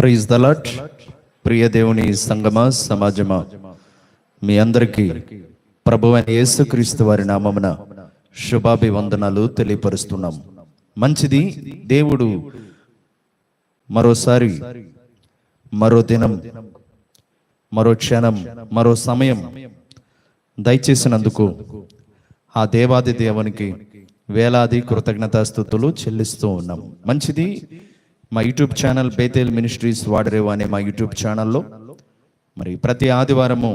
Praise దలాట్ ప్రియ దేవుని సంగమా సమాజమా. మీ అందరికీ ప్రభు అయిన యేసుక్రీస్తు వారి నామమున శుభాభివందనాలు తెలియపరుస్తున్నాం. మంచిది దేవుడు మరోసారి మరో దినం మరో క్షణం మరో సమయం దయచేసినందుకు ఆ దేవాది దేవునికి వేలాది కృతజ్ఞతాస్థుతులు చెల్లిస్తూ ఉన్నాం. మంచిది మా YouTube channel Bethel ministries Vadarevu అనే మా యూట్యూబ్ ఛానల్లో మరి ప్రతి ఆదివారము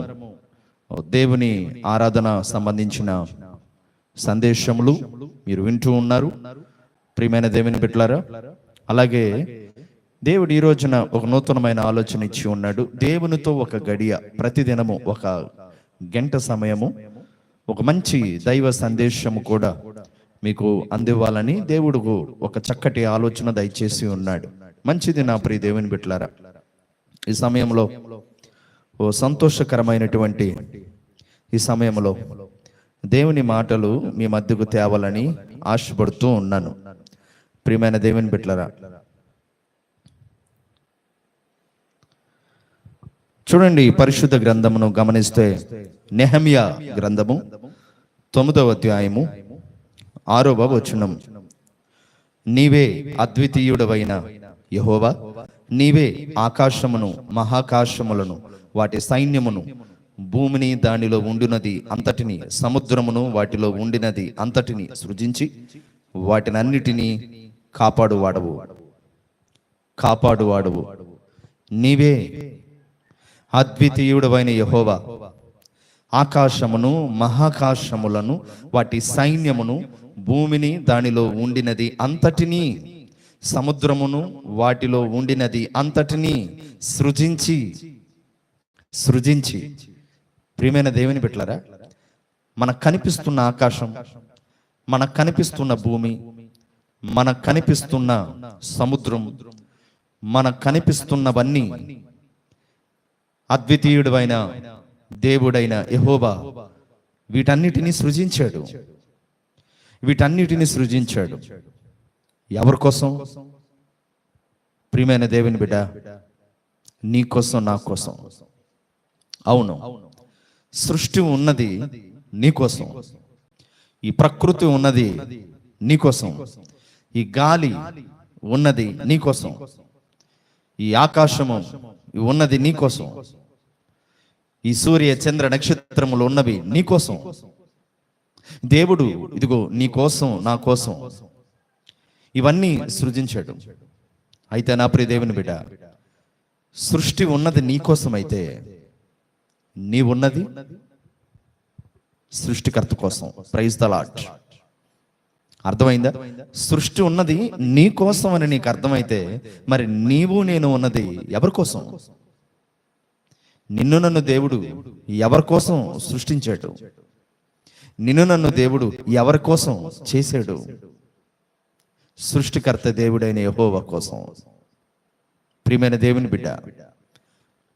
దేవుని ఆరాధన సంబంధించిన సందేశములు మీరు వింటూ ఉన్నారు. ప్రియమైన దేవుని బిడ్డలారా అలాగే దేవుడు ఈ రోజున ఒక నూతనమైన ఆలోచన ఇచ్చి ఉన్నాడు. దేవునితో ఒక గడియ ప్రతిదినము ఒక గంట సమయము ఒక మంచి దైవ సందేశము కూడా మీకు అందివ్వాలని దేవుడు ఒక చక్కటి ఆలోచన దయచేసి ఉన్నాడు. మంచిది నా ప్రియ దేవుని బిట్లారా ఈ సమయంలో ఓ సంతోషకరమైనటువంటి ఈ సమయంలో దేవుని మాటలు మీ మధ్యకు తేవాలని ఆశపడుతూ ఉన్నాను. ప్రియమైన దేవుని బిట్లరా చూడండి పరిశుద్ధ గ్రంథమును గమనిస్తే నెహమియా గ్రంథము తొమ్మిదవ అధ్యాయము ఆరవ వచనం నీవే అద్వితీయుడవైన యహోవా నీవే ఆకాశమును మహాకాశములను వాటి సైన్యమును భూమిని దానిలో ఉండినది అంతటిని సముద్రమును వాటిలో ఉండినది అంతటిని సృజించి వాటినన్నిటినీ కాపాడువాడవు. కాపాడువాడవు. నీవే అద్వితీయుడవైన యహోవా ఆకాశమును మహాకాశములను వాటి సైన్యమును భూమిని దానిలో ఉండినది అంతటినీ సముద్రమును వాటిలో ఉండినది అంతటినీ సృజించి సృజించి. ప్రియమైన దేవుని బిడ్డలారా మనకు కనిపిస్తున్న ఆకాశం మనకు కనిపిస్తున్న భూమి మనకు కనిపిస్తున్న సముద్రం మనకు కనిపిస్తున్నవన్నీ అద్వితీయుడైన దేవుడైన యహోబా వీటన్నిటిని సృజించాడు. వీటన్నిటిని సృజించాడు. ఎవరి కోసం? ప్రియమైన దేవుని బిడ్డ నీ కోసం నా కోసం. అవును. సృష్టి ఉన్నది నీ కోసం. ఈ ప్రకృతి ఉన్నది నీ కోసం. ఈ గాలి ఉన్నది నీ కోసం. ఈ ఆకాశము ఉన్నది నీ కోసం. ఈ సూర్య చంద్ర నక్షత్రములు ఉన్నవి నీ కోసం. దేవుడు ఇదిగో నీ కోసం నా కోసం ఇవన్నీ సృజించాడు. అయితే నా ప్రియ దేవుని బిడ్డ సృష్టి ఉన్నది నీ కోసం అయితే నీ ఉన్నది సృష్టికర్త కోసం. ప్రైజ్ ద లాట్ అర్థమైందా? సృష్టి ఉన్నది నీ కోసం అని నీకు అర్థమైతే మరి నీవు నేను ఉన్నది ఎవరి కోసం? నిన్ను నన్ను దేవుడు ఎవరి కోసం సృష్టించాడు? నిన్ను నన్ను దేవుడు ఎవరి కోసం చేశాడు? సృష్టికర్త దేవుడైన యహోవ కోసం. ప్రియమైన దేవుని బిడ్డ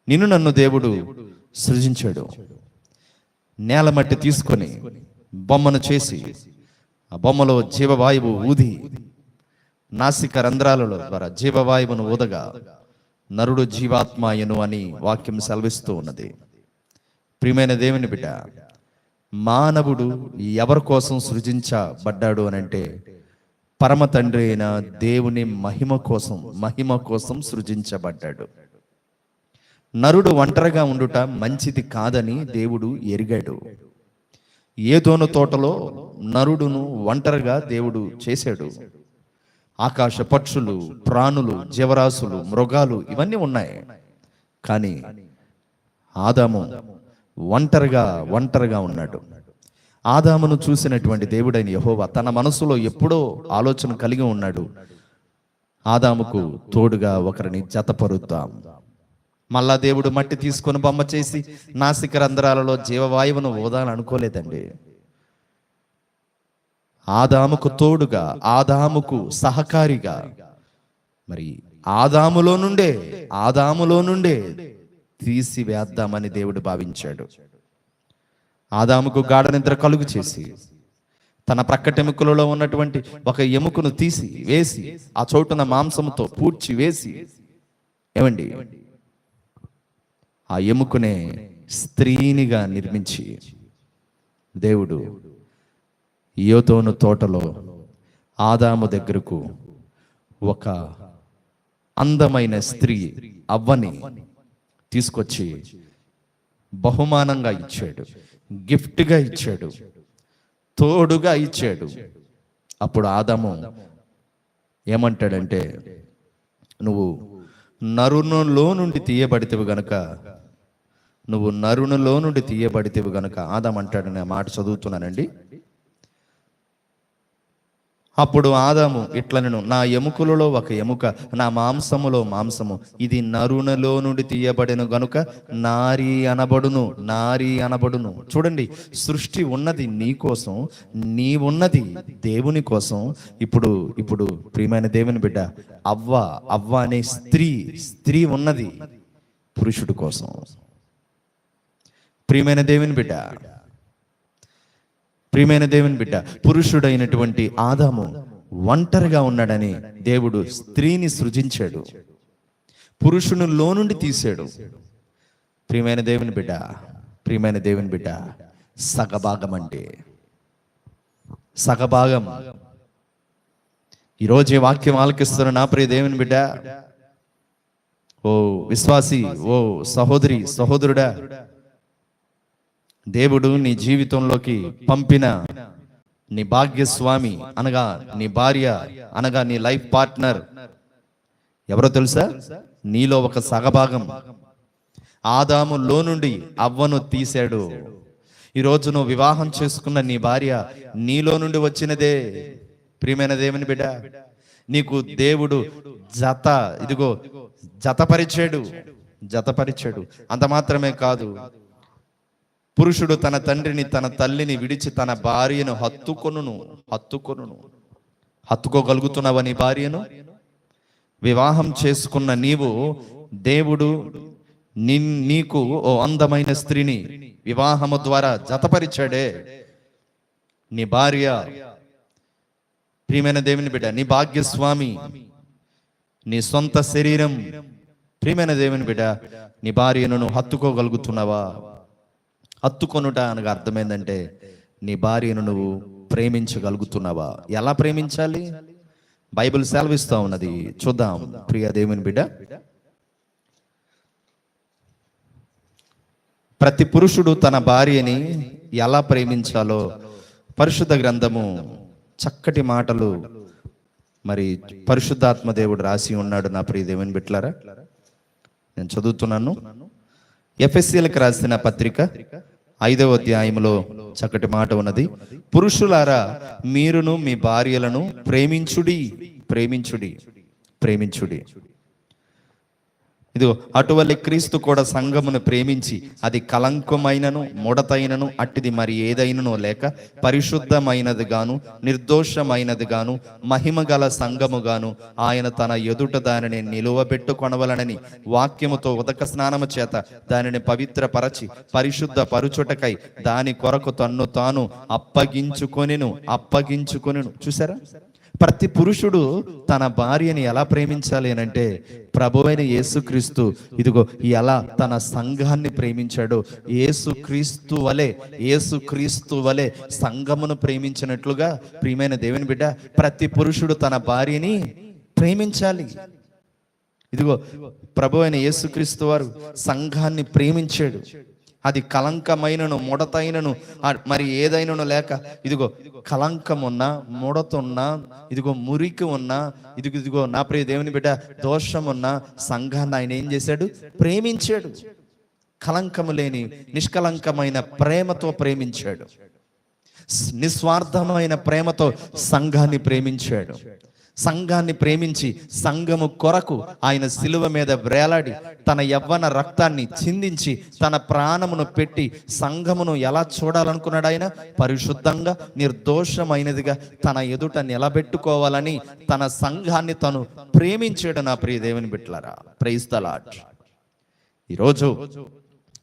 నిన్ను నన్ను దేవుడు సృజించాడు. నేల మట్టి తీసుకొని బొమ్మను చేసి ఆ బొమ్మలో జీవవాయువు ఊది నాసిక రంధ్రాలలో ద్వారా జీవవాయువును ఊదగా నరుడు జీవాత్మాయను అని వాక్యం సెలవిస్తూ ఉన్నది. ప్రియమైన దేవుని బిడ్డ మానవుడు ఎవరి కోసం సృజించబడ్డాడు అని అంటే పరమ తండ్రి అయిన దేవుని మహిమ కోసం మహిమ కోసం సృజించబడ్డాడు. నరుడు ఒంటరిగా ఉండుట మంచిది కాదని దేవుడు ఎరిగాడు. ఏదోను తోటలో నరుడును ఒంటరిగా దేవుడు చేశాడు. ఆకాశ పక్షులు ప్రాణులు జీవరాశులు మృగాలు ఇవన్నీ ఉన్నాయి. కానీ ఆదాము ఒంటరిగా ఒంటరిగా ఉన్నాడు. ఆదామును చూసినటువంటి దేవుడైన యహోవా తన మనసులో ఎప్పుడో ఆలోచన కలిగి ఉన్నాడు. ఆదాముకు తోడుగా ఒకరిని జతపరుద్దాం. మళ్ళా దేవుడు మట్టి తీసుకొని బొమ్మ చేసి నాసిక రంధ్రాలలో జీవవాయువును ఓదాలని అనుకోలేదండి ఆదాముకు తోడుగా ఆదాముకు సహకారిగా. మరి ఆదాములో నుండే ఆదాములో నుండే తీసివేద్దామని దేవుడు భావించాడు. ఆదాముకు గాఢ నిద్ర కలుగు చేసి తన ప్రక్కటెముకలలో ఉన్నటువంటి ఒక ఎముకను తీసి వేసి ఆ చోటున మాంసముతో పూడ్చి వేసి ఏమండి? ఆ ఎముకనే స్త్రీనిగా నిర్మించి దేవుడు యోతోను తోటలో ఆదాము దగ్గరకు ఒక అందమైన స్త్రీ అవ్వని తీసుకొచ్చి బహుమానంగా ఇచ్చాడు. గిఫ్ట్గా ఇచ్చాడు. తోడుగా ఇచ్చాడు. అప్పుడు ఆదాము ఏమంటాడంటే నువ్వు నరుణంలో నుండి తీయబడితేవి గనక నువ్వు నరుణలో నుండి తీయబడితేవి గనక ఆదాం అంటాడనే మాట చదువుతున్నానండి. అప్పుడు ఆదాము ఇట్లనను నా ఎముకలలో ఒక ఎముక నా మాంసములో మాంసము ఇది నరునలో నుండి తీయబడిన గనుక నారి అనబడును నారి అనబడును. చూడండి సృష్టి ఉన్నది నీ కోసం నీ ఉన్నది దేవుని కోసం. ఇప్పుడు ఇప్పుడు ప్రియమైన దేవుని బిడ్డ అవ్వ అవ్వ అనే స్త్రీ స్త్రీ ఉన్నది పురుషుడు కోసం. ప్రియమైన దేవుని బిడ్డ ప్రియమైన దేవుని బిడ్డ పురుషుడైనటువంటి ఆదాము ఒంటరిగా ఉన్నాడని దేవుడు స్త్రీని సృజించాడు. పురుషునిలో లోనుండి తీశాడు. ప్రియమైన దేవుని బిడ్డ ప్రియమైన దేవుని బిడ్డ సగభాగం అంటే సగభాగం. ఈరోజు ఈ వాక్యం ఆలకిస్తున్న నా ప్రియ దేవుని బిడ్డ ఓ విశ్వాసి ఓ సహోదరి సహోదరుడా దేవుడు నీ జీవితంలోకి పంపిన నీ భాగ్యస్వామి అనగా నీ భార్య అనగా నీ లైఫ్ పార్ట్నర్. ఎవరో తెలుసా? నీలో ఒక సగభాగం. ఆదాములో నుండి అవ్వను తీశాడు. ఈరోజు నువ్వు వివాహం చేసుకున్న నీ భార్య నీలో నుండి వచ్చినదే. ప్రియమైన దేవుని బిడ్డ నీకు దేవుడు జత ఇదిగో జతపరిచాడు. జతపరిచాడు. అంత మాత్రమే కాదు పురుషుడు తన తండ్రిని తన తల్లిని విడిచి తన భార్యను హత్తుకొనును. హత్తుకొనును. హత్తుకోగలుగుతున్నావా నీ భార్యను? వివాహం చేసుకున్న నీవు దేవుడు నిన్ నీకు ఓ అందమైన స్త్రీని వివాహము ద్వారా జతపరిచాడే. నీ భార్య ప్రియమైన దేవుని బిడ్డ నీ భాగ్యస్వామి నీ సొంత శరీరం ప్రియమైన దేవుని బిడ్డ నీ భార్యను నువ్వు హత్తుకోగలుగుతున్నావా? హత్తుకొనుట అనగా అర్థమైందంటే నీ భార్యను నువ్వు ప్రేమించగలుగుతున్నావా? ఎలా ప్రేమించాలి? బైబిల్ సెలవిస్తా ఉన్నది. చూద్దాం ప్రియ దేవుని బిడ్డ. ప్రతి పురుషుడు తన భార్యని ఎలా ప్రేమించాలో పరిశుద్ధ గ్రంథము చక్కటి మాటలు మరి పరిశుద్ధాత్మ దేవుడు రాసి ఉన్నాడు నా ప్రియ దేవుని బిట్లారా నేను చదువుతున్నాను. ఎఫ్ఎస్సీలకు రాసిన పత్రిక ఐదవ అధ్యాయంలో చక్కటి మాట ఉన్నది. పురుషులారా మీరును మీ భార్యలను ప్రేమించుడి ప్రేమించుడి ప్రేమించుడి. ఇదిగో అటువల్లి క్రీస్తు కూడా సంఘమును ప్రేమించి అది కలంకమైనను ముడతైనను అట్టిది మరి ఏదైనను లేక పరిశుద్ధమైనది గాను నిర్దోషమైనది గాను మహిమ గల ఆయన తన ఎదుట దానిని నిలువబెట్టుకొనవలనని వాక్యముతో ఉదక స్నానము చేత దానిని పవిత్రపరచి పరిశుద్ధ పరుచుటకై దాని కొరకు తన్ను తాను అప్పగించుకొనిను అప్పగించుకొనిను. చూసారా ప్రతి పురుషుడు తన భార్యని ఎలా ప్రేమించాలి అని అంటే ప్రభువైన యేసుక్రీస్తు ఇదిగో ఎలా తన సంఘాన్ని ప్రేమించాడో. యేసుక్రీస్తు వలె యేసుక్రీస్తు వలె సంఘమును ప్రేమించినట్లుగా ప్రియమైన దేవుని బిడ్డ ప్రతి పురుషుడు తన భార్యని ప్రేమించాలి. ఇదిగో ప్రభు అయిన యేసుక్రీస్తు వారు సంఘాన్ని ప్రేమించాడు. అది కలంకమైనను ముడతైనను మరి ఏదైనను లేక ఇదిగో కలంకం ఉన్నా ముడతున్నా ఇదిగో మురికి ఉన్నా ఇదిగో ఇదిగో నా ప్రియ దేవుని బిడ్డ దోషం ఉన్నా సంఘాన్ని ఆయన ఏం చేశాడు? ప్రేమించాడు. కలంకము లేని నిష్కలంకమైన ప్రేమతో ప్రేమించాడు. నిస్వార్థమైన ప్రేమతో సంఘాన్ని ప్రేమించాడు. సంఘాన్ని ప్రేమించి సంఘము కొరకు ఆయన శిలువ మీద వేలాడి తన యవ్వన రక్తాన్ని చిందించి తన ప్రాణమును పెట్టి సంఘమును ఎలా చూడాలనుకున్నాడు ఆయన? పరిశుద్ధంగా నిర్దోషమైనదిగా తన ఎదుట నిలబెట్టుకోవాలని తన సంఘాన్ని తను ప్రేమించాడు నా ప్రియ దేవుని బిడ్డలారా. ప్రైస్తలాట్ ఈరోజు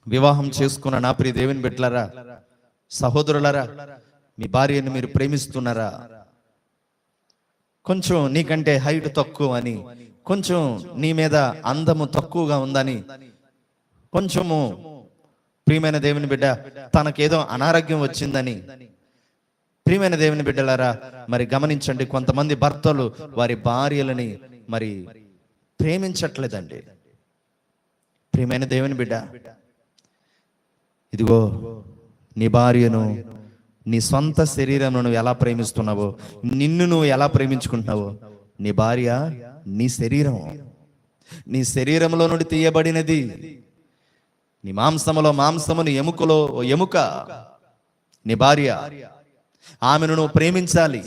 వివాహం చేసుకున్న నా ప్రియ దేవుని సహోదరులరా మీ భార్యను మీరు ప్రేమిస్తున్నారా? కొంచెం నీకంటే హైట్ తక్కువ అని కొంచెం నీ మీద అందము తక్కువగా ఉందని కొంచెము ప్రియమైన దేవుని బిడ్డ తనకేదో అనారోగ్యం వచ్చిందని. ప్రియమైన దేవుని బిడ్డలారా మరి గమనించండి కొంతమంది భర్తలు వారి భార్యలని మరి ప్రేమించట్లేదండి. ప్రియమైన దేవుని బిడ్డ ఇదిగో నీ భార్యను నీ సొంత శరీరంను నువ్వు ఎలా ప్రేమిస్తున్నావో నిన్ను నువ్వు ఎలా ప్రేమించుకుంటున్నావో నీ భార్య నీ శరీరం. నీ శరీరంలో నుండి తీయబడినది నీ మాంసములో మాంసము నీ ఎముకలో ఎముక నీ భార్య. ఆమెను నువ్వు ప్రేమించాలి.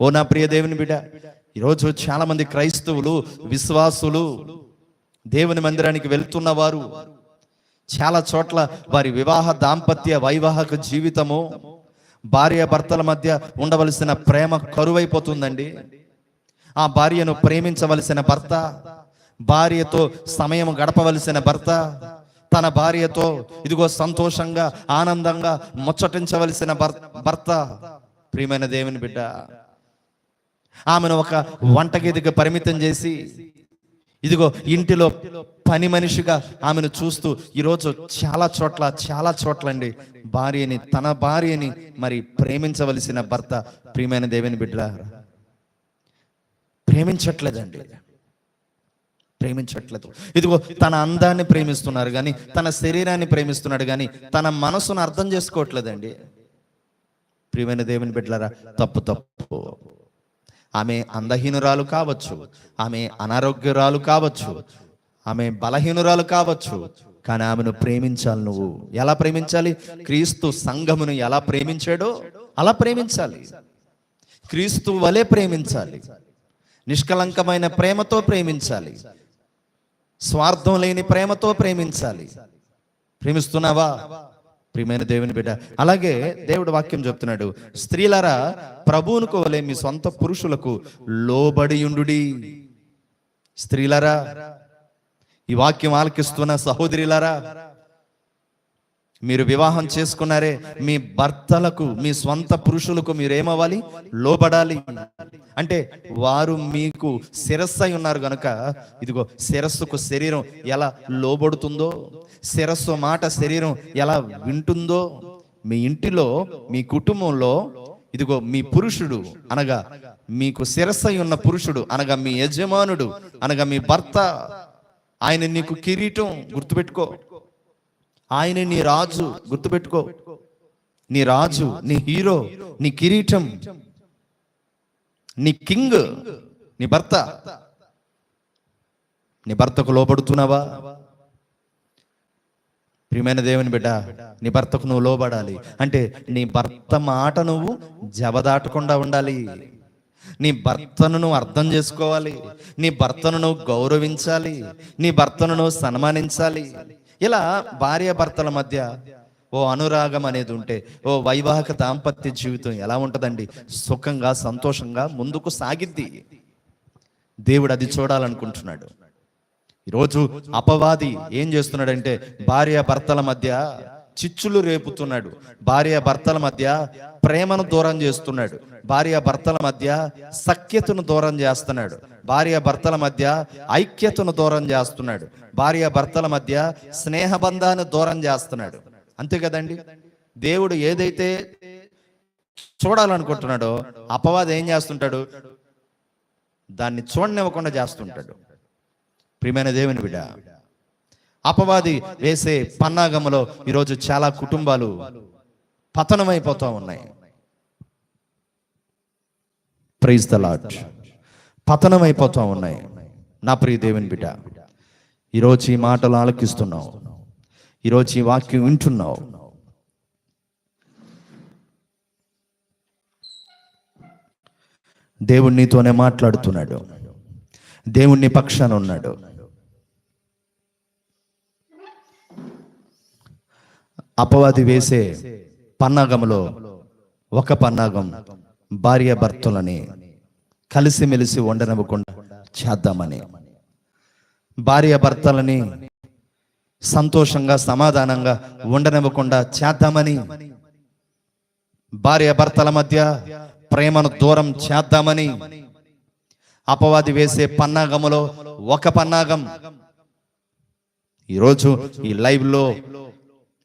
ఓ నా ప్రియ దేవుని బిడ్డ ఈరోజు చాలా మంది క్రైస్తవులు విశ్వాసులు దేవుని మందిరానికి వెళ్తున్న వారు చాలా చోట్ల వారి వివాహ దాంపత్య వైవాహక జీవితము భార్య భర్తల మధ్య ఉండవలసిన ప్రేమ కరువైపోతుందండి. ఆ భార్యను ప్రేమించవలసిన భర్త భార్యతో సమయం గడపవలసిన భర్త తన భార్యతో ఇదిగో సంతోషంగా ఆనందంగా ముచ్చటించవలసిన భర్త భర్త. ప్రియమైన దేవుని బిడ్డ ఆమెను ఒక వంటగదికి పరిమితం చేసి ఇదిగో ఇంటిలో పని మనిషిగా ఆమెను చూస్తూ ఈరోజు చాలా చోట్ల చాలా చోట్ల అండి భార్యని తన భార్యని మరి ప్రేమించవలసిన భర్త ప్రియమైన దేవుని బిడ్డ ప్రేమించట్లేదండి. ప్రేమించట్లేదు. ఇదిగో తన అందాన్ని ప్రేమిస్తున్నారు కానీ తన శరీరాన్ని ప్రేమిస్తున్నాడు కానీ తన మనసును అర్థం చేసుకోవట్లేదండి. ప్రియమైన దేవుని బిడ్డలారా తప్పు తప్పు. ఆమె అందహీనురాలు కావచ్చు ఆమె అనారోగ్యురాలు కావచ్చు ఆమె బలహీనురాలు కావచ్చు కానీ ఆమెను ప్రేమించాలి నువ్వు. ఎలా ప్రేమించాలి? క్రీస్తు సంఘమును ఎలా ప్రేమించాడో అలా ప్రేమించాలి. క్రీస్తు వలె ప్రేమించాలి. నిష్కలంకమైన ప్రేమతో ప్రేమించాలి. స్వార్థం లేని ప్రేమతో ప్రేమించాలి. ప్రేమిస్తున్నావా? ప్రియమైన దేవుని బిడ్డ. అలాగే దేవుడు వాక్యం చెప్తున్నాడు స్త్రీలరా ప్రభువునుకు వలె మీ సొంత పురుషులకు లోబడియుండుడి స్త్రీలరా ఈ వాక్యం ఆలకిస్తున్న సహోదరిలరా మీరు వివాహం చేసుకున్నారే మీ భర్తలకు మీ స్వంత పురుషులకు మీరు ఏమవ్వాలి లోబడాలి. అంటే వారు మీకు శిరస్సు అయి ఉన్నారు కనుక ఇదిగో శిరస్సుకు శరీరం ఎలా లోబడుతుందో శిరస్సు మాట శరీరం ఎలా వింటుందో మీ ఇంటిలో మీ కుటుంబంలో ఇదిగో మీ పురుషుడు అనగా మీకు శిరస్సు అయి ఉన్న పురుషుడు అనగా మీ యజమానుడు అనగా మీ భర్త ఆయన నీకు కిరీటం గుర్తుపెట్టుకో. ఆయన నీ రాజు. గుర్తుపెట్టుకో. నీ రాజు నీ హీరో నీ కిరీటం నీ కింగ్ నీ భర్త. నీ భర్తకు లోబడుతున్నావా? ప్రియమైన దేవుని బిడ్డ నీ భర్తకు నువ్వు లోబడాలి. అంటే నీ భర్త మాట నువ్వు జబదాటకుండా ఉండాలి. నీ భర్తను నువ్వు అర్థం చేసుకోవాలి. నీ భర్తను నువ్వు గౌరవించాలి. నీ భర్తను నువ్వు సన్మానించాలి. ఇలా భార్య భర్తల మధ్య ఓ అనురాగం అనేది ఉంటే ఓ వైవాహిక దాంపత్య జీవితం ఎలా ఉంటుందండి? సుఖంగా సంతోషంగా ముందుకు సాగిద్ది. దేవుడు అది చూడాలనుకుంటున్నాడు. ఈరోజు అపవాది ఏం చేస్తున్నాడంటే భార్య భర్తల మధ్య చిచ్చులు రేపుతున్నాడు. భార్య భర్తల మధ్య ప్రేమను దూరం చేస్తున్నాడు. భార్య భర్తల మధ్య సఖ్యతను దూరం చేస్తున్నాడు. భార్య భర్తల మధ్య ఐక్యతను దూరం చేస్తున్నాడు. భార్య భర్తల మధ్య స్నేహబంధాన్ని దూరం చేస్తున్నాడు. అంతే కదండి? దేవుడు ఏదైతే చూడాలనుకుంటున్నాడో అపవాది ఏం చేస్తుంటాడు? దాన్ని చూడనివ్వకుండా చేస్తుంటాడు. ప్రియమైన దేవుని బిడ్డ అపవాది వేసే పన్నాగములో ఈరోజు చాలా కుటుంబాలు పతనమైపోతూ ఉన్నాయి ప్రైజ్ ద లాట్ పతనమైపోతూ ఉన్నాయి నా ప్రియ దేవుని బిడ్డ ఈరోజు ఈ మాటలు ఆలకిస్తున్నావు. ఈరోజు ఈ వాక్యం వింటున్నావు. దేవుడు నీతోనే మాట్లాడుతున్నాడు. దేవుణ్ణి పక్షాన ఉన్నాడు. అపవాది వేసే పన్నాగములో ఒక పన్నాగం భార్య భర్తలని కలిసిమెలిసి ఉండనివ్వకుండా చేద్దామని. భార్య భర్తలని సంతోషంగా సమాధానంగా ఉండనివ్వకుండా చేద్దామని. భార్య భర్తల మధ్య ప్రేమను దూరం చేద్దామని. అపవాది వేసే పన్నాగములో ఒక పన్నాగం. ఈరోజు ఈ లైవ్లో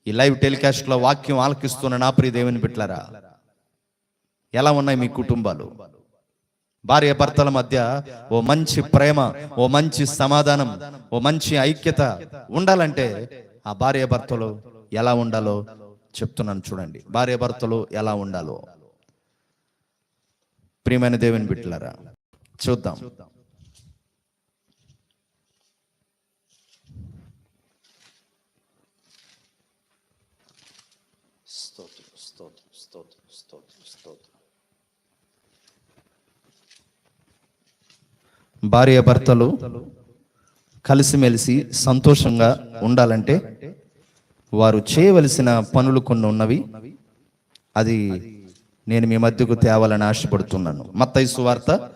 ఈ లైవ్ టెలికాస్ట్లో వాక్యం ఆలకిస్తున్న నా ప్రియ దేవుని బిడ్డలారా ఎలా ఉన్నాయి మీ కుటుంబాలు? భార్య భర్తల మధ్య ఓ మంచి ప్రేమ ఓ మంచి సమాధానం ఓ మంచి ఐక్యత ఉండాలంటే ఆ భార్య భర్తలు ఎలా ఉండాలో చెప్తున్నాను చూడండి. భార్య భర్తలు ఎలా ఉండాలో. ప్రియమైన దేవుని బిట్లారా చూద్దాం. భార్య భర్తలు కలిసిమెలిసి సంతోషంగా ఉండాలంటే వారు చేయవలసిన పనులు కొన్ని ఉన్నవి. అది నేను మీ మధ్యకు తేవాలని ఆశపడుతున్నాను. మత్తయి సువార్త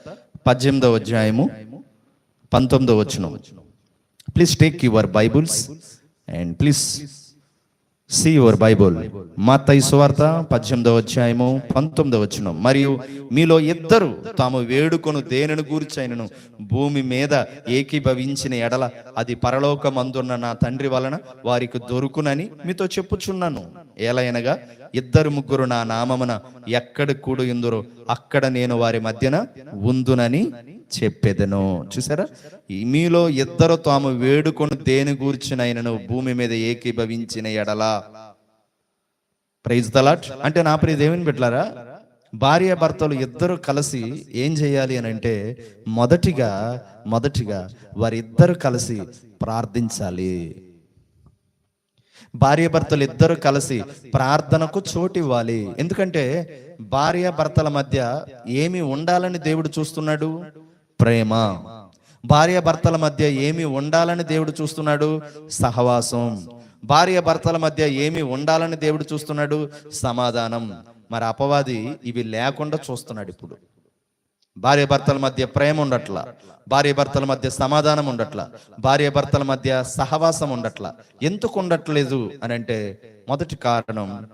పద్దెనిమిదవ అధ్యాయము పంతొమ్మిదవ వచ్చిన please take your bibles and please see your Bible మత్తయి సువార్త పద్దెనిమిదవ అధ్యాయము పంతొమ్మిదవ వచ్చిన మరియు మీలో ఇద్దరు తాము వేడుకొను దేనిని గూర్చైనను? భూమి మీద ఏకీభవించిన ఎడల అది పరలోకమందున్న నా తండ్రి వలన వారికి దొరుకునని మీతో చెప్పుచున్నాను. ఏలయనగా ఇద్దరు ముగ్గురు నా నామమున ఎక్కడ కూడు ఇందురో అక్కడ నేను వారి మధ్యన ఉందునని చెప్పేదను చూసారా? మీలో ఇద్దరు తాము వేడుకొని దేని గూర్చినైనను భూమి మీద ఏకీభవించిన ఎడలా. ప్రైజ్ దలాట్ అంటే నా ప్రియ దేవుని పెట్టారా భార్య భర్తలు ఇద్దరు కలిసి ఏం చేయాలి అని అంటే మొదటిగా మొదటిగా వారిద్దరు కలిసి ప్రార్థించాలి. భార్య భర్తలు ఇద్దరు కలిసి ప్రార్థనకు చోటు ఇవ్వాలి. ఎందుకంటే భార్య భర్తల మధ్య ఏమి ఉండాలని దేవుడు చూస్తున్నాడు? ప్రేమ. భార్య భర్తల మధ్య ఏమి ఉండాలని దేవుడు చూస్తున్నాడు? సహవాసం. భార్య భర్తల మధ్య ఏమి ఉండాలని దేవుడు చూస్తున్నాడు? సమాధానం. మరి అపవాది ఇవి లేకుండా చూస్తున్నాడు ఇప్పుడు. భార్య భర్తల మధ్య ప్రేమ ఉండట్ల. భార్య భర్తల మధ్య సమాధానం ఉండట్ల. భార్య భర్తల మధ్య సహవాసం ఉండట్ల. ఎందుకు ఉండట్లేదు అని అంటే మొదటి కారణం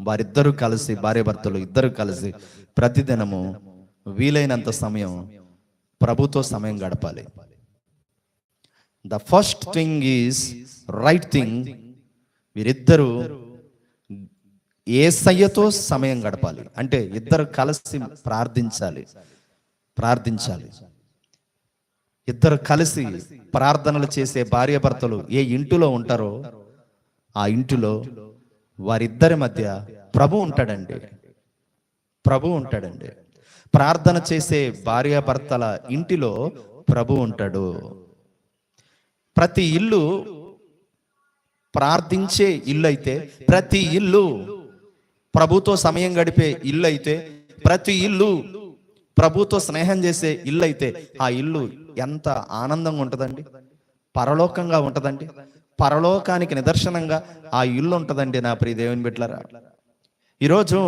వారిద్దరూ కలిసి భార్య భర్తలు ఇద్దరు కలిసి ప్రతిదినము వీలైనంత సమయం ప్రభుతో సమయం గడపాలి. The first thing is right thing వీరిద్దరూ ఏసయ్యతో సమయం గడపాలి. అంటే ఇద్దరు కలిసి ప్రార్థించాలి. ప్రార్థించాలి. ఇద్దరు కలిసి ప్రార్థనలు చేసే భార్యాభర్తలు ఏ ఇంటిలో ఉంటారో ఆ ఇంటిలో వారిద్దరి మధ్య ప్రభు ఉంటాడండి. ప్రభు ఉంటాడండి. ప్రార్థన చేసే భార్యాభర్తల ఇంటిలో ప్రభు ఉంటాడు. ప్రతి ఇల్లు ప్రార్థించే ఇల్లు అయితే ప్రతి ఇల్లు ప్రభుతో సమయం గడిపే ఇల్లు అయితే ప్రతి ఇల్లు ప్రభుతో స్నేహం చేసే ఇల్లు అయితే ఆ ఇల్లు ఎంత ఆనందంగా ఉంటుందండి? పరలోకంగా ఉంటుందండి? పరలోకానికి నిదర్శనంగా ఆ ఇల్లు ఉంటుందండి నా ప్రియ దేవుని బిడ్డలరా. ఈరోజు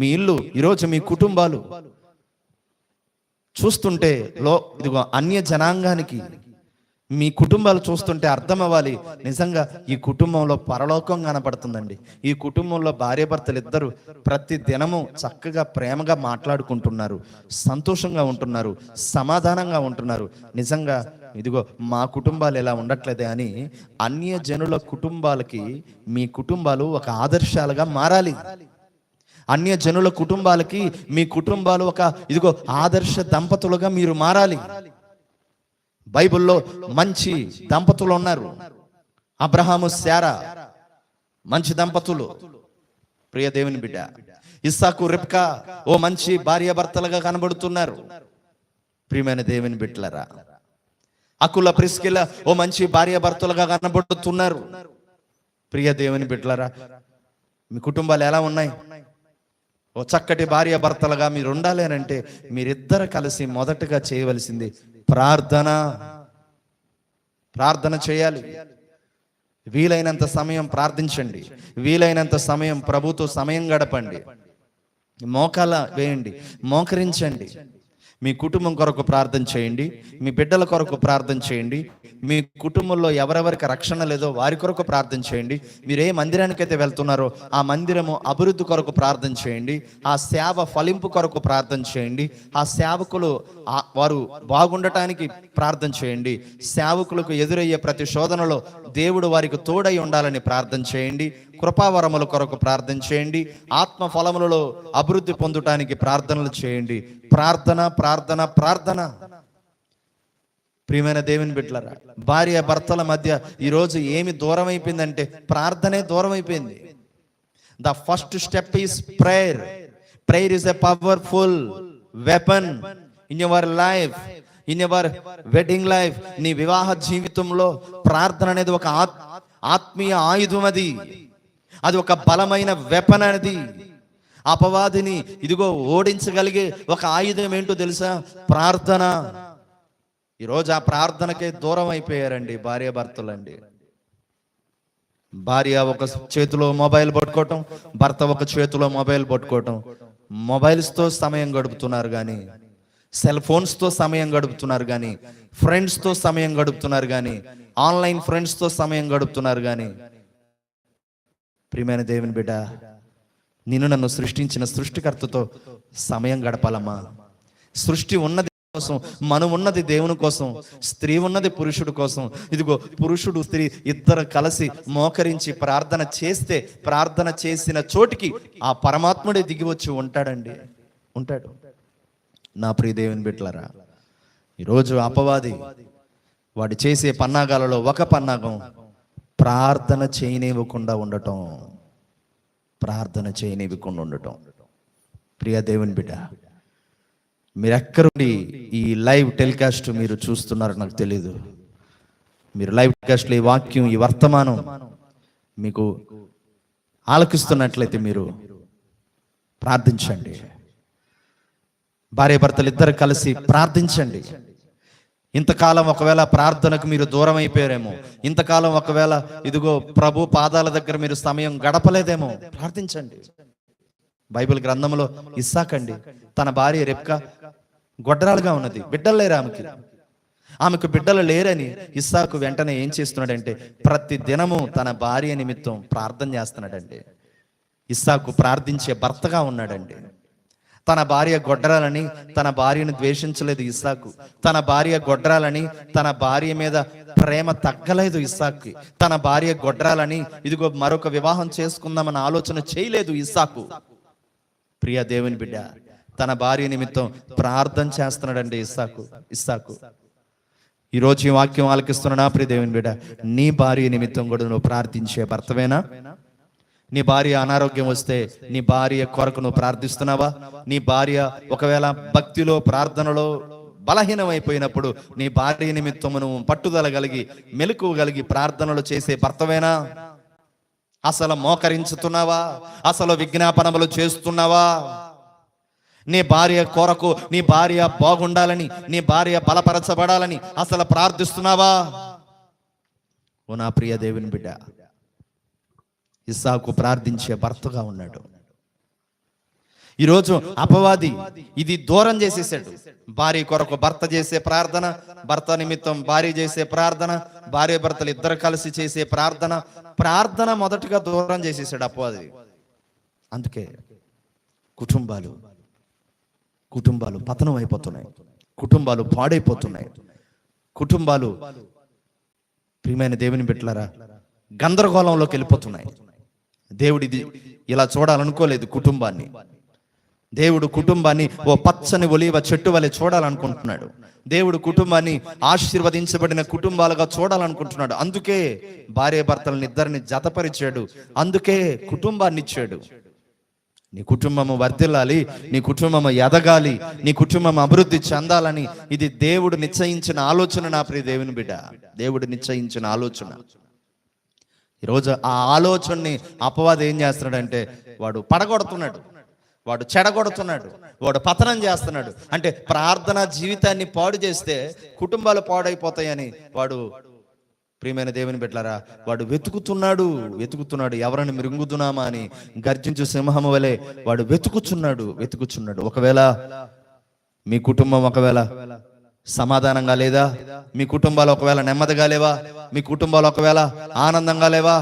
మీ ఇల్లు ఈరోజు మీ కుటుంబాలు చూస్తుంటే లో ఇదిగో అన్య జనాంగానికి మీ కుటుంబాలు చూస్తుంటే అర్థం అవ్వాలి నిజంగా ఈ కుటుంబంలో పరలోకం కనపడుతుందండి. ఈ కుటుంబంలో భార్యాభర్తలు ఇద్దరు ప్రతి దినము చక్కగా ప్రేమగా మాట్లాడుకుంటున్నారు. సంతోషంగా ఉంటున్నారు. సమాధానంగా ఉంటున్నారు. నిజంగా ఇదిగో మా కుటుంబాలు ఎలా ఉండట్లేదే అని అన్య జనుల కుటుంబాలకి మీ కుటుంబాలు ఒక ఆదర్శాలుగా మారాలి. అన్య జనుల కుటుంబాలకి మీ కుటుంబాలు ఒక ఇదిగో ఆదర్శ దంపతులుగా మీరు మారాలి. బైబిల్లో మంచి దంపతులు ఉన్నారు. అబ్రహాము శారా మంచి దంపతులు. ప్రియ దేవుని బిడ్డ ఇస్సాకు రిప్కా ఓ మంచి భార్యాభర్తలుగా కనబడుతున్నారు. ప్రియమైన దేవుని బిడ్డలరా అకుల ప్రిస్కిల ఓ మంచి భార్యాభర్తలుగా కనబడుతున్నారు. ప్రియ దేవుని బిడ్డలరా మీ కుటుంబాలు ఎలా ఉన్నాయి? ఓ చక్కటి భార్య భర్తలుగా మీరు ఉండాలేనంటే మీరిద్దరు కలిసి మొదటగా చేయవలసింది ప్రార్థన. ప్రార్థన చేయాలి. వీలైనంత సమయం ప్రార్థించండి. వీలైనంత సమయం ప్రభుతో సమయం గడపండి. మోకాల వేయండి. మోకరించండి. మీ కుటుంబం కొరకు ప్రార్థన చేయండి. మీ బిడ్డల కొరకు ప్రార్థన చేయండి. మీ కుటుంబంలో ఎవరెవరికి రక్షణ లేదో వారి కొరకు ప్రార్థన చేయండి. మీరు ఏ మందిరానికైతే వెళ్తున్నారో ఆ మందిరము అభివృద్ధి కొరకు ప్రార్థన చేయండి. ఆ సేవ ఫలింపు కొరకు ప్రార్థన చేయండి. ఆ సేవకులు వారు బాగుండటానికి ప్రార్థన చేయండి. సేవకులకు ఎదురయ్యే ప్రతి శోధనలో దేవుడు వారికి తోడై ఉండాలని ప్రార్థన చేయండి. కృపావరముల కొరకు ప్రార్థన చేయండి. ఆత్మ ఫలములలో అభివృద్ధి పొందటానికి ప్రార్థనలు చేయండి. ప్రార్థన ప్రార్థన ప్రార్థన. ప్రియమైన దేవుని బిడ్డలరా భార్య భర్తల మధ్య ఈరోజు ఏమి దూరం అయిపోయిందంటే ప్రార్థనే దూరం అయిపోయింది the first step is prayer prayer is a powerful weapon in your life in your wedding life నీ వివాహ జీవితంలో ప్రార్థన అనేది ఒక ఆత్- ఆత్మీయ ఆయుధం అది. అది ఒక బలమైన వెపన్ అనేది. అపవాదిని ఇదిగో ఓడించగలిగే ఒక ఆయుధం ఏంటో తెలుసా? ప్రార్థన. ఈరోజు ఆ ప్రార్థనకే దూరం అయిపోయారండి భార్య భర్తలండి. భార్య ఒక చేతిలో మొబైల్ పట్టుకోవటం భర్త ఒక చేతిలో మొబైల్ పట్టుకోవటం. మొబైల్స్తో సమయం గడుపుతున్నారు కానీ సెల్ ఫోన్స్తో సమయం గడుపుతున్నారు కానీ ఫ్రెండ్స్తో సమయం గడుపుతున్నారు కానీ ఆన్లైన్ ఫ్రెండ్స్తో సమయం గడుపుతున్నారు కానీ ప్రియమైన దేవుని బిడ్డ నిన్ను నన్ను సృష్టించిన సృష్టికర్తతో సమయం గడపాలమ్మా. సృష్టి ఉన్నది కోసం మనం ఉన్నది దేవుని కోసం స్త్రీ ఉన్నది పురుషుడు కోసం. ఇదిగో పురుషుడు స్త్రీ ఇద్దరు కలిసి మోకరించి ప్రార్థన చేస్తే ప్రార్థన చేసిన చోటికి ఆ పరమాత్ముడే దిగి వచ్చి ఉంటాడండి. ఉంటాడు. నా ప్రియ దేవుని బిట్లరా ఈరోజు అపవాది వాడు చేసే పన్నాగాలలో ఒక పన్నాగం ప్రార్థన చేయనివ్వకుండా ఉండటం. ప్రార్థన చేయనివ్వకుండా ఉండటం. ప్రియ దేవుని బిడ్డ మీరు ఎక్కడుండి ఈ లైవ్ టెలికాస్ట్ మీరు చూస్తున్నారో నాకు తెలియదు మీరు లైవ్ టెలికాస్ట్లో ఈ వాక్యం ఈ వర్తమానం మీకు ఆలకిస్తున్నట్లయితే మీరు ప్రార్థించండి. భార్య భర్తలు ఇద్దరు కలిసి ప్రార్థించండి. ఇంతకాలం ఒకవేళ ప్రార్థనకు మీరు దూరం అయిపోయారేమో ఇంతకాలం ఒకవేళ ఇదిగో ప్రభు పాదాల దగ్గర మీరు సమయం గడపలేదేమో ప్రార్థించండి. బైబిల్ గ్రంథంలో ఇస్సాకండి తన భార్య రెప్క గొడ్రాలుగా ఉన్నది. బిడ్డలు లేరు ఆమెకి. ఆమెకు బిడ్డలు లేరని ఇస్సాకు వెంటనే ఏం చేస్తున్నాడంటే ప్రతి దినము తన భార్య నిమిత్తం ప్రార్థన చేస్తున్నాడండి. ఇస్సాకు ప్రార్థించే భర్తగా ఉన్నాడండి. తన భార్య గొడ్రాలని తన భార్యను ద్వేషించలేదు ఇస్సాకు. తన భార్య గొడ్రాలని తన భార్య మీద ప్రేమ తగ్గలేదు ఇస్సాక్కి. తన భార్య గొడ్రాలని ఇదిగో మరొక వివాహం చేసుకుందామన్న ఆలోచన చేయలేదు ఇస్సాకు. ప్రియ దేవుని బిడ్డ తన భార్య నిమిత్తం ప్రార్థన చేస్తున్నాడండి ఇస్సాకు ఇస్సాకు. ఈరోజు ఈ వాక్యం ఆలకిస్తున్న నా ప్రియ దేవుని బిడ్డ నీ భార్య నిమిత్తం కూడా నువ్వు ప్రార్థించే భర్తవేనా? నీ భార్య అనారోగ్యం వస్తే నీ భార్య కొరకు నువ్వు ప్రార్థిస్తున్నావా? నీ భార్య ఒకవేళ భక్తిలో ప్రార్థనలో బలహీనమైపోయినప్పుడు నీ భార్య నిమిత్తం నువ్వు పట్టుదల కలిగి మెలకు కలిగి ప్రార్థనలు చేసే భర్తవేనా? అసలు మోకరించుతున్నావా? అసలు విజ్ఞాపనములు చేస్తున్నావా? నీ భార్య కొరకు నీ భార్య బాగుండాలని నీ భార్య బలపరచబడాలని అసలు ప్రార్థిస్తున్నావా? ఓ నా ప్రియ దేవుని బిడ్డ ఇస్సాకు ప్రార్థించే భర్తగా ఉన్నాడు. ఈరోజు అపవాది ఇది దూరం చేసేసాడు. భార్య కొరకు భర్త చేసే ప్రార్థన భర్త నిమిత్తం భార్య చేసే ప్రార్థన భార్య భర్తలు ఇద్దరు కలిసి చేసే ప్రార్థన ప్రార్థన మొదటగా దూరం చేసేసాడు అపవాది. అందుకే కుటుంబాలు కుటుంబాలు పతనం అయిపోతున్నాయి. కుటుంబాలు పాడైపోతున్నాయి. కుటుంబాలు ప్రియమైన దేవుని బిడ్డలారా గందరగోళంలోకి వెళ్ళిపోతున్నాయి. దేవుడిది ఇలా చూడాలనుకోలేదు కుటుంబాన్ని. దేవుడు కుటుంబాన్ని ఓ పచ్చని ఒలివ చెట్టు వలె చూడాలనుకుంటున్నాడు. దేవుడు కుటుంబాన్ని ఆశీర్వదించబడిన కుటుంబాలుగా చూడాలనుకుంటున్నాడు. అందుకే భార్య భర్తలను ఇద్దరిని జతపరిచాడు. అందుకే కుటుంబాన్ని ఇచ్చాడు. నీ కుటుంబము వర్ధిల్లాలి నీ కుటుంబము ఎదగాలి నీ కుటుంబం అభివృద్ధి చెందాలని ఇది దేవుడు నిశ్చయించిన ఆలోచన నా ప్రియ దేవుని బిడ్డ. దేవుడు నిశ్చయించిన ఆలోచన. ఈరోజు ఆ ఆలోచనని అపవాదం ఏం చేస్తున్నాడంటే వాడు పడగొడుతున్నాడు. వాడు చెడగొడుతున్నాడు. వాడు పతనం చేస్తున్నాడు. అంటే ప్రార్థన జీవితాన్ని పాడు చేస్తే కుటుంబాలు పాడైపోతాయని వాడు ప్రియమైన దేవుని బిడ్డలారా వాడు వెతుకుతున్నాడు వెతుకుతున్నాడు ఎవరిని మృంగుతున్నామా అని గర్జించు సింహం వలె వాడు వెతుకుచున్నాడు వెతుకుచున్నాడు. ఒకవేళ మీ కుటుంబం ఒకవేళ సమాధానంగా లేదా మీ కుటుంబాలు ఒకవేళ నెమ్మదిగా లేవా మీ కుటుంబాలు ఒకవేళ ఆనందంగా లేవా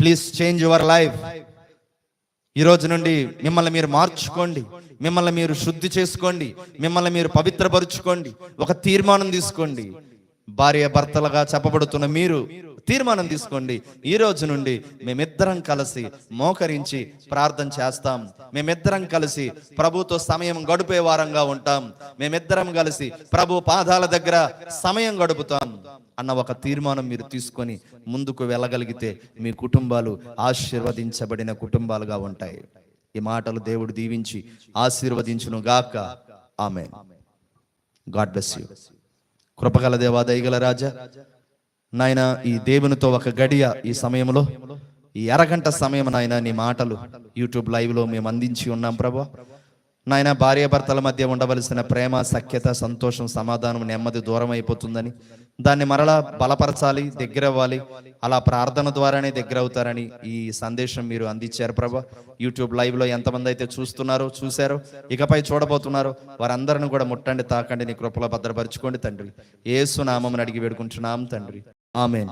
ప్లీజ్ చేంజ్ యువర్ లైఫ్ ఈ రోజు నుండి మిమ్మల్ని మీరు మార్చుకోండి మిమ్మల్ని మీరు శుద్ధి చేసుకోండి మిమ్మల్ని మీరు పవిత్రపరుచుకోండి ఒక తీర్మానం తీసుకోండి. భార్య భర్తలుగా చెప్పబడుతున్న మీరు తీర్మానం తీసుకోండి. ఈ రోజు నుండి మేమిద్దరం కలిసి మోకరించి ప్రార్థన చేస్తాం. మేమిద్దరం కలిసి ప్రభుతో సమయం గడిపే వారంగా ఉంటాం. మేమిద్దరం కలిసి ప్రభు పాదాల దగ్గర సమయం గడుపుతాం అన్న ఒక తీర్మానం మీరు తీసుకొని ముందుకు వెళ్ళగలిగితే మీ కుటుంబాలు ఆశీర్వదించబడిన కుటుంబాలుగా ఉంటాయి. ఈ మాటలు దేవుడు దీవించి ఆశీర్వదించును గాక ఆమె గాడ్ బ్లెస్ యూ. కృపగల దేవా దయగల రాజా. నాయన ఈ దేవునితో ఒక గడియ ఈ సమయంలో ఈ అరగంట సమయం నాయన నీ మాటలు యూట్యూబ్ లైవ్లో మేము అందించి ఉన్నాం ప్రభా. నాయన భార్యాభర్తల మధ్య ఉండవలసిన ప్రేమ సఖ్యత సంతోషం సమాధానం నెమ్మది దూరం అయిపోతుందని దాన్ని మరలా బలపరచాలి దగ్గర అవ్వాలి అలా ప్రార్థన ద్వారానే దగ్గర అవుతారని ఈ సందేశం మీరు అందించారు ప్రభా. యూట్యూబ్ లైవ్లో ఎంతమంది అయితే చూస్తున్నారో చూశారో ఇకపై చూడబోతున్నారో వారందరిని కూడా ముట్టండి తాకండి నీ కృపలో భద్రపరచుకోండి తండ్రి. ఏసు నామం అడిగి వేడుకుంటున్నాం తండ్రి. ఆమెన్.